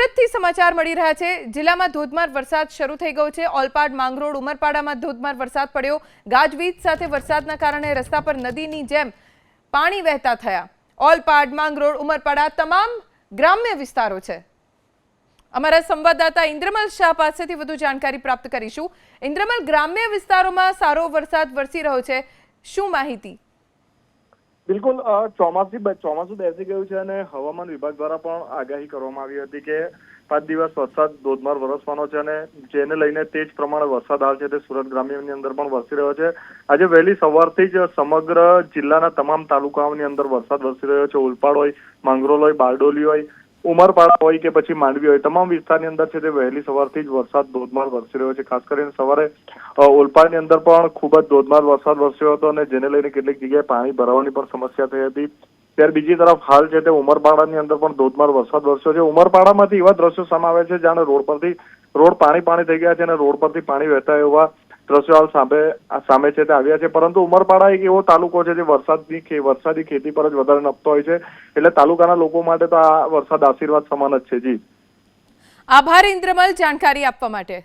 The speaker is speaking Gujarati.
સુરતથી સમાચાર મળી રહ્યા છે. જિલ્લામાં ધોધમાર વરસાદ શરૂ થઈ ગયો છે. ઓલપાડ, માંગરોળ, ઉમરપાડામાં ધોધમાર વરસાદ પડ્યો. ગાજવીજ સાથે વરસાદના કારણે રસ્તા પર નદીની જેમ પાણી વહેતા થયા. ઓલપાડ, માંગરોળ, ઉમરપાડા તમામ ગ્રામ્ય વિસ્તારો છે. અમારા સંવાદદાતા ઇન્દ્રમલ શાહ પાસેથી વધુ જાણકારી પ્રાપ્ત કરીશું. ઇન્દ્રમલ, ગ્રામ્ય વિસ્તારોમાં સારો વરસાદ વરસી રહ્યો છે. શું માહિતી? બિલકુલ ચોમાસી ચોમાસું બેસી ગયું છે અને હવામાન વિભાગ દ્વારા પણ આગાહી કરવામાં આવી હતી કે પાંચ દિવસ વરસાદ ધોધમાર વરસવાનો છે અને જેને લઈને તે જ પ્રમાણે વરસાદ આવે છે તે સુરત ગ્રામ્યની અંદર પણ વરસી રહ્યો છે. આજે વહેલી સવારથી જ સમગ્ર જિલ્લાના તમામ તાલુકાઓની અંદર વરસાદ વરસી રહ્યો છે. ઉલપાડ હોય માંગરોલ હોય, બારડોલી હોય ઉમરપાડા હોય કે પછી માંડવી હોય, તમામ વિસ્તારની અંદર છે તે વહેલી સવારથી જ વરસાદ ધોધમાર વરસી રહ્યો છે. ખાસ કરીને સવારે ઓલપાડની અંદર પણ ખૂબ જ ધોધમાર વરસાદ વરસ્યો હતો અને જેને લઈને કેટલીક જગ્યાએ પાણી ભરાવાની પણ સમસ્યા થઈ હતી. ત્યારે બીજી તરફ હાલ છે તે ઉમરપાડાની અંદર પણ ધોધમાર વરસાદ વરસ્યો છે. ઉમરપાડામાંથી એવા દ્રશ્યો સામે આવે છે જાણે રોડ પરથી, રોડ પાણી પાણી થઈ ગયા છે અને રોડ પરથી પાણી વહેતા એવા દ્રશ્યો સામે સામે છે તે આવ્યા છે. પરંતુ ઉમરપાડા એક એવો તાલુકો છે જે વરસાદની વરસાદી ખેતી પર જ વધારે નપતો હોય છે. એટલે તાલુકાના લોકો માટે તો આ વરસાદ આશીર્વાદ સમાન જ છે. જી. આભાર, ઇન્દ્રમલ. જાણકારી આપવા માટે.